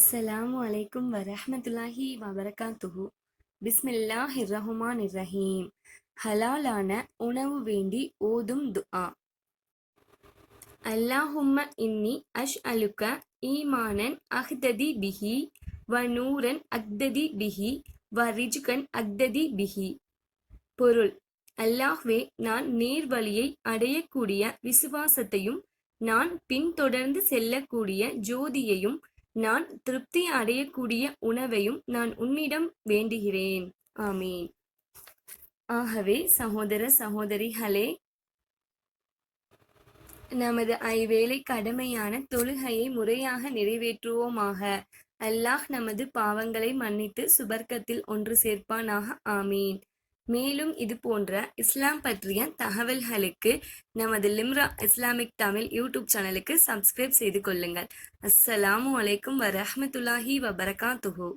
அஸ்ஸலாமு அலைக்கும் வரஹ்மத்துல்லாஹி வபரகாத்துஹு. பிஸ்மில்லாஹிர் ரஹ்மானிர் ரஹீம் ஹலாலான உணவு வேண்டி ஓதும் துஆ. அல்லாஹும்ம இன்னி அஷ் அலுக்க ஈமானன் அஹ்ததி பிஹி வ நூரன் அக்ததி பிஹி வ ரிஜ்கன் அக்ததி பிஹி. பொருள் அல்லாஹ்வே நான் நேர்வழியை அடையக்கூடிய விசுவாசத்தையும் நான் பின்தொடர்ந்து செல்லக்கூடிய ஜோதியையும் நான் திருப்தி அடையக்கூடிய உணவையும் நான் உன்னிடம் வேண்டுகிறேன். ஆமீன். ஆகவே சகோதர சகோதரிகளே நமது ஐவேளை கடமையான தொழுகையை முறையாக நிறைவேற்றுவோமாக. அல்லாஹ் நமது பாவங்களை மன்னித்து சுபர்க்கத்தில் ஒன்று சேர்ப்பானாக. ஆமீன். மேலும் இது போன்ற இஸ்லாம் பற்றிய தகவல்களுக்கு நமது லிம்ரா இஸ்லாமிக் தமிழ் யூடியூப் சேனலுக்கு சப்ஸ்கிரைப் செய்து கொள்ளுங்கள். அஸ்ஸலாமு அலைக்கும் வரஹமத்துல்லாஹி வபரகாத்துஹூ.